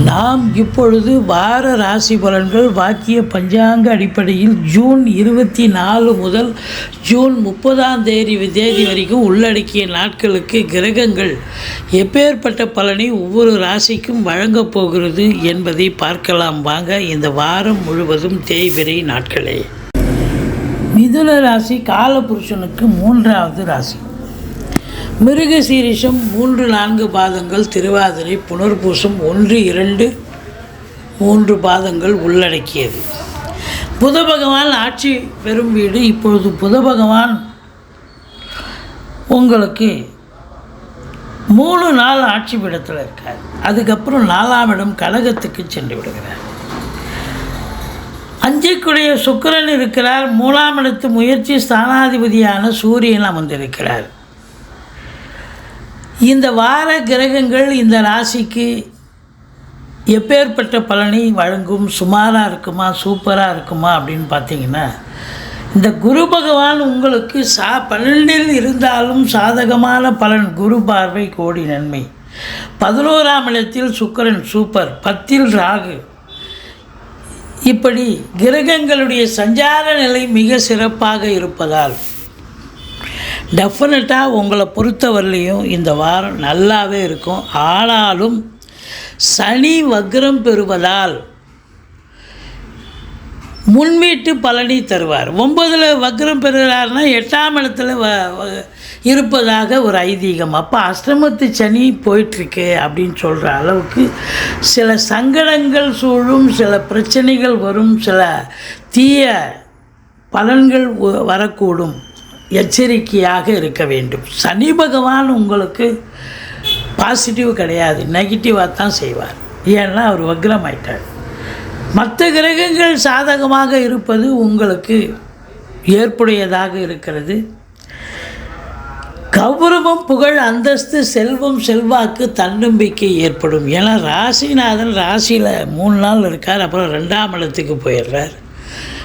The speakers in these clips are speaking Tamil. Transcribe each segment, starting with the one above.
நாம் இப்பொழுது வார ராசி பலன்கள் வாக்கிய பஞ்சாங்க அடிப்படையில் ஜூன் இருபத்தி நாலு முதல் ஜூன் முப்பதாம் தேதி தேதி வரைக்கும் உள்ளடக்கிய நாட்களுக்கு கிரகங்கள் எப்பேற்பட்ட பலனை ஒவ்வொரு ராசிக்கும் வழங்கப் போகிறது என்பதை பார்க்கலாம். வாங்க இந்த வாரம் முழுவதும் தேய்பிரை நாட்களே. மிதுன ராசி காலபுருஷனுக்கு மூன்றாவது ராசி. மிருக சீரிஷம் மூன்று நான்கு பாதங்கள் திருவாதிரை புனர்பூசம் ஒன்று இரண்டு மூன்று பாதங்கள் உள்ளடக்கியது. புத பகவான் ஆட்சி பெறும் வீடு இப்பொழுது புத பகவான் உங்களுக்கு மூணு நாள் ஆட்சி பீடத்தில் இருக்கார். அதுக்கப்புறம் நாலாம் இடம் கழகத்துக்கு சென்று விடுகிறார். அஞ்சிக்குடைய சுக்கரன் இருக்கிறார். மூலாம் இடத்து முயற்சி ஸ்தானாதிபதியான சூரியன் அமர்ந்திருக்கிறார். இந்த வார கிரகங்கள் இந்த ராசிக்கு எப்பேற்பட்ட பலனை வழங்கும்? சுமாராக இருக்குமா? சூப்பராக இருக்குமா? அப்படின்னு பார்த்தீங்கன்னா இந்த குரு பகவான் உங்களுக்கு சா பன்னெண்டில் இருந்தாலும் சாதகமான பலன் குரு பார்வை கோடி நன்மை. பதினோராம் இடத்தில் சுக்கரன் சூப்பர். பத்தில் ராகு. இப்படி கிரகங்களுடைய சஞ்சார நிலை மிக சிறப்பாக இருப்பதால் டெஃபினட்டாக உங்களை பொறுத்தவரையிலையும் இந்த வாரம் நல்லாவே இருக்கும். ஆனாலும் சனி வக்ரம் பெறுவதால் முன்வீட்டு பலனை தருவார். ஒன்பதில் வக்ரம் பெறுகிறார்னா எட்டாம் இடத்துல வ வ- இருப்பதாக ஒரு ஐதீகம். அப்போ அஷ்டமத்து சனி போயிட்டுருக்கு அப்படின்னு சொல்கிற அளவுக்கு சில சங்கடங்கள் சூழும் சில பிரச்சனைகள் வரும் சில தீய பலன்கள் வ- வரக்கூடும். எச்சரிக்கையாக இருக்க வேண்டும். சனி பகவான் உங்களுக்கு பாசிட்டிவ் கிடையாது. நெகட்டிவாக தான் செய்வார். ஏன்னா அவர் வக்ரம் ஆயிட்டார் மற்ற கிரகங்கள் சாதகமாக இருப்பது உங்களுக்கு ஏற்புடையதாக இருக்கிறது. கௌரவம் புகழ் அந்தஸ்து செல்வம் செல்வாக்கு தன்னம்பிக்கை ஏற்படும். ஏன்னா ராசிநாதன் ராசியில் மூணு நாள் இருக்கார் அப்புறம் ரெண்டாம் இடத்துக்கு போயிடுறார்.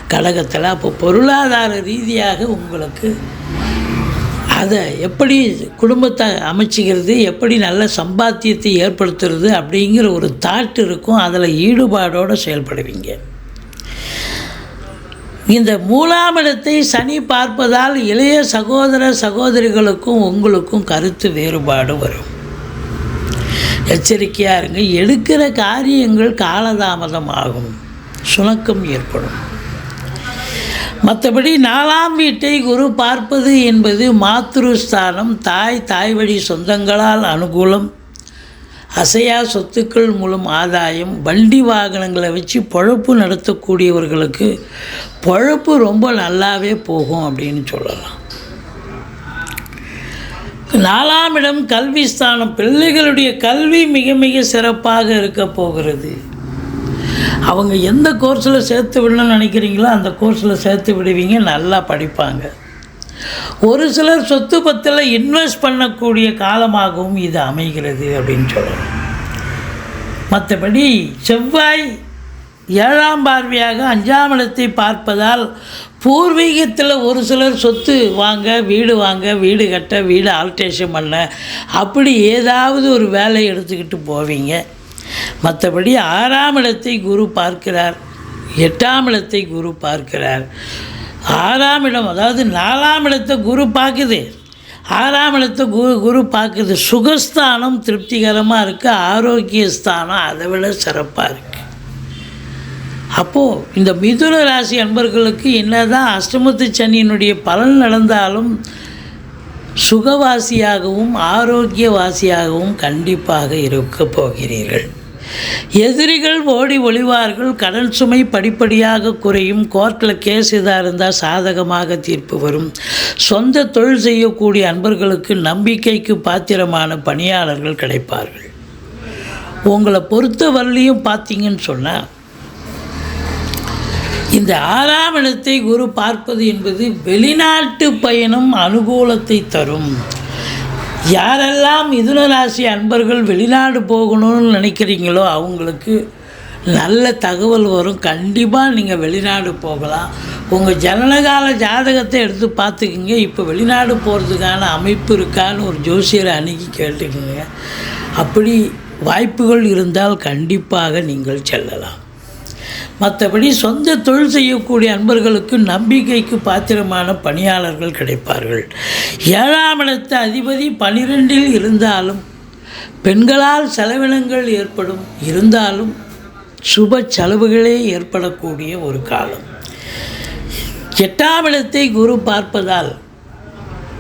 கழகத்தில் அப்போ பொருளாதார ரீதியாக உங்களுக்கு அதை எப்படி குடும்பத்தை அமைச்சிக்கிறது எப்படி நல்ல சம்பாத்தியத்தை ஏற்படுத்துறது அப்படிங்கிற ஒரு தாட் இருக்கும். அதில் ஈடுபாடோடு செயல்படுவீங்க. இந்த மூலாமிடத்தை சனி பார்ப்பதால் இளைய சகோதர சகோதரிகளுக்கும் உங்களுக்கும் கருத்து வேறுபாடு வரும். எச்சரிக்கையாக இருங்க. எடுக்கிற காரியங்கள் காலதாமதம் ஆகும் சுணக்கம் ஏற்படும். மற்றபடி நாலாம் வீட்டை குரு பார்ப்பது என்பது மாத்ருஸ்தானம். தாய் தாய் வழி சொந்தங்களால் அனுகூலம். அசையா சொத்துக்கள் மூலம் ஆதாயம். வண்டி வாகனங்களை வச்சு பொழப்பு நடத்தக்கூடியவர்களுக்கு பொழப்பு ரொம்ப நல்லாவே போகும் அப்படின்னு சொல்லலாம். நாலாம் இடம் கல்வி ஸ்தானம் பிள்ளைகளுடைய கல்வி மிக மிக சிறப்பாக இருக்க போகிறது. அவங்க எந்த கோர்ஸில் சேர்த்து விடணும்னு நினைக்கிறீங்களோ அந்த கோர்ஸில் சேர்த்து விடுவீங்க நல்லா படிப்பாங்க. ஒரு சிலர் சொத்து பத்தில் இன்வெஸ்ட் பண்ணக்கூடிய காலமாகவும் இது அமைகிறது அப்படின்னு சொல்லலாம். மற்றபடி செவ்வாய் ஏழாம் பார்வையாக அஞ்சாம் இடத்தை பார்ப்பதால் பூர்வீகத்தில் ஒரு சிலர் சொத்து வாங்க வீடு வாங்க வீடு கட்ட வீடு ஆல்ட்ரேஷன் பண்ண அப்படி ஏதாவது ஒரு வேலை எடுத்துக்கிட்டு போவீங்க. மற்றபடி ஆறாம் இடத்தை குரு பார்க்கிறார் எட்டாம் இடத்தை குரு பார்க்கிறார். ஆறாம் இடம் அதாவது நாலாம் இடத்தை குரு பார்க்குது. ஆறாம் இடத்தை குரு குரு பார்க்குது. சுகஸ்தானம் திருப்திகரமாக இருக்குது ஆரோக்கிய ஸ்தானம் அதை விட சிறப்பாக இருக்குது அப்போது இந்த மிதுன ராசி அன்பர்களுக்கு என்னதான் அஷ்டமத்து சனியினுடைய பலன் நடந்தாலும் சுகவாசியாகவும் ஆரோக்கியவாசியாகவும் கண்டிப்பாக இருக்க போகிறீர்கள். எதிரிகள் ஓடி ஒளிவார்கள் கடன் சுமை படிப்படியாக குறையும் கோர்ட்டில் கேஸ் இதாக இருந்தால் சாதகமாக தீர்ப்பு வரும். சொந்த தொழில் செய்யக்கூடிய அன்பர்களுக்கு நம்பிக்கைக்கு பாத்திரமான பணியாளர்கள் கிடைப்பார்கள். உங்களை பொறுத்த வரலையும் பார்த்தீங்கன்னு சொன்னால் இந்த ஆறாம் இடத்தை குரு பார்ப்பது என்பது வெளிநாட்டு பயணம் அனுகூலத்தை தரும். யாரெல்லாம் மிதுன ராசி அன்பர்கள் வெளிநாடு போகணும்னு நினைக்கிறீங்களோ அவங்களுக்கு நல்ல தகவல் வரும். கண்டிப்பாக நீங்கள் வெளிநாடு போகலாம். உங்கள் ஜனனகால ஜாதகத்தை எடுத்து பார்த்துக்குங்க. இப்போ வெளிநாடு போகிறதுக்கான அமைப்பு இருக்கான்னு ஒரு ஜோசியரை அணுகி கேட்டுக்கோங்க. அப்படி வாய்ப்புகள் இருந்தால் கண்டிப்பாக நீங்கள் செல்லலாம். மற்றபடி சொந்த தொழில் செய்யக்கூடிய அன்பர்களுக்கு நம்பிக்கைக்கு பாத்திரமான பணியாளர்கள் கிடைப்பார்கள். ஏழாம் இடத்த அதிபதி பனிரெண்டில் இருந்தாலும் பெண்களால் செலவினங்கள் ஏற்படும். இருந்தாலும் சுப செலவுகளே ஏற்படக்கூடிய ஒரு காலம். எட்டாம் இடத்தை குரு பார்ப்பதால்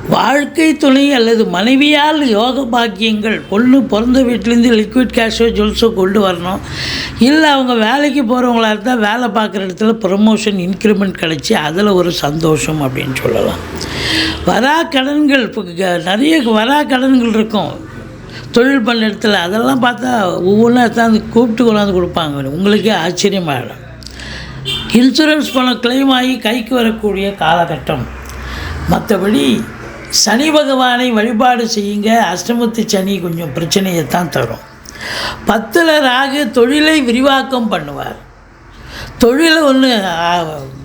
வாழ்க்கை துணை அல்லது மனைவியால் யோக பாக்கியங்கள் பொண்ணு பிறந்த வீட்டிலேருந்து லிக்விட் கேஷோ ஜுவல்ஸோ கொண்டு வரணும். இல்லை அவங்க வேலைக்கு போகிறவங்களா இருந்தால் வேலை பார்க்குற இடத்துல ப்ரமோஷன் இன்க்ரிமெண்ட் கிடச்சி அதில் ஒரு சந்தோஷம் அப்படின்னு சொல்லலாம். வரா கடன்கள் இப்போ நிறைய வரா கடன்கள் இருக்கும். தொழில் பண்ண இடத்துல அதெல்லாம் பார்த்தா ஒவ்வொன்றா தான் கூப்பிட்டு கொண்டாந்து கொடுப்பாங்க. உங்களுக்கே ஆச்சரியமாகிடும் இன்சூரன்ஸ் பணம் கிளைம் ஆகி கைக்கு வரக்கூடிய காலகட்டம். மற்றபடி சனி பகவானை வழிபாடு செய்யுங்க. அஷ்டமத்து சனி கொஞ்சம் பிரச்சனையை தான் தரும். பத்தில் ராகு தொழிலை விரிவாக்கம் பண்ணுவார். தொழில் ஒன்று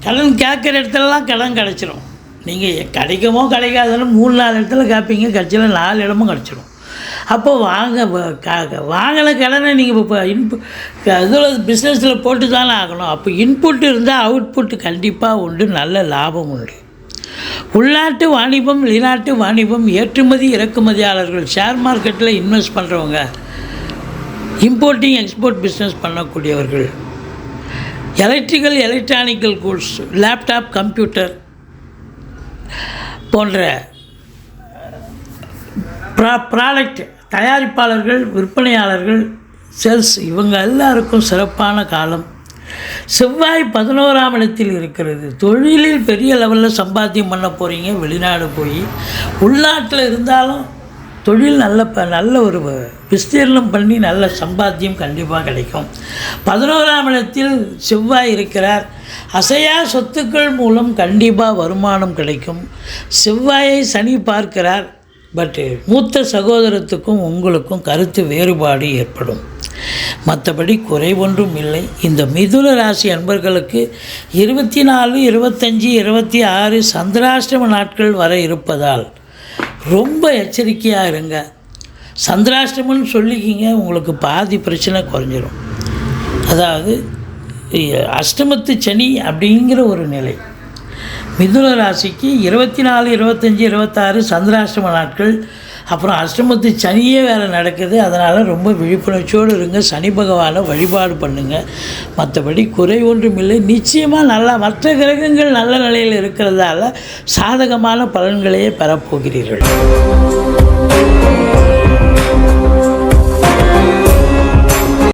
கடன் கேட்குற இடத்துலலாம் கடன் கிடச்சிரும். நீங்கள் கிடைக்குமோ கிடைக்காதுன்னு மூணு நாலு இடத்துல கேட்பீங்க. கட்சியில் நாலு இடமும் கிடச்சிரும். அப்போ வாங்க க- வாங்கின கடனை நீங்கள் இப்போ இன்பு இதில் பிஸ்னஸில் போட்டு தானே ஆகணும். அப்போ இன்புட் இருந்தால் அவுட்புட் கண்டிப்பாக உண்டு. நல்ல லாபம் உண்டு. உள்நாட்டு வாணிபம் வெளிநாட்டு வாணிபம் ஏற்றுமதி இறக்குமதியாளர்கள் ஷேர் மார்க்கெட்டில் இன்வெஸ்ட் பண்ணுறவங்க importing export business பண்ணக்கூடியவர்கள். Electrical electronical goods laptop computer போன்ற ப்ரா ப்ராடக்ட் தயாரிப்பாளர்கள் விற்பனையாளர்கள் சேல்ஸ் இவங்க எல்லாருக்கும் சிறப்பான காலம். செவ்வாய் பதினோராம் இடத்தில் இருக்கிறது. தொழிலில் பெரிய லெவலில் சம்பாத்தியம் பண்ண போகிறீங்க வெளிநாடு போய் உள்நாட்டில் இருந்தாலும் தொழில் நல்ல ப நல்ல ஒரு வ- விஸ்தீர்ணம் பண்ணி நல்ல சம்பாத்தியம் கண்டிப்பாக கிடைக்கும். பதினோராம் இடத்தில் செவ்வாய் இருக்கிறார். அசையா சொத்துக்கள் மூலம் கண்டிப்பாக வருமானம் கிடைக்கும். செவ்வாயை சனி பார்க்கிறார். பட்டு மூத்த சகோதரத்துக்கும் உங்களுக்கும் கருத்து வேறுபாடு ஏற்படும். மற்றபடி குறை ஒன்றும் இல்லை. இந்த மிதுன ராசி அன்பர்களுக்கு இருபத்தி நாலு இருபத்தஞ்சி இருபத்தி ஆறு சந்திராஷ்டம நாட்கள் வர இருப்பதால் ரொம்ப எச்சரிக்கையாக இருங்க. சந்திராஷ்டமம்னு சொல்லிக்கிங்க உங்களுக்கு பாதி பிரச்சனை குறைஞ்சிரும். அதாவது அஷ்டமத்து சனி அப்படிங்கிற ஒரு நிலை. மிதுன ராசிக்கு இருபத்தி நாலு இருபத்தஞ்சி இருபத்தாறு சந்திராஷ்டம நாட்கள் அப்புறம் அஷ்டமத்து சனியே வேறு நடக்குது. அதனால் ரொம்ப விழிப்புணர்ச்சியோடு இருங்க. சனி பகவானை வழிபாடு பண்ணுங்கள் மற்றபடி குறை ஒன்றும் இல்லை. நிச்சயமாக நல்லா மற்ற கிரகங்கள் நல்ல நிலையில் இருக்கிறதால சாதகமான பலன்களையே பெறப்போகிறீர்கள்.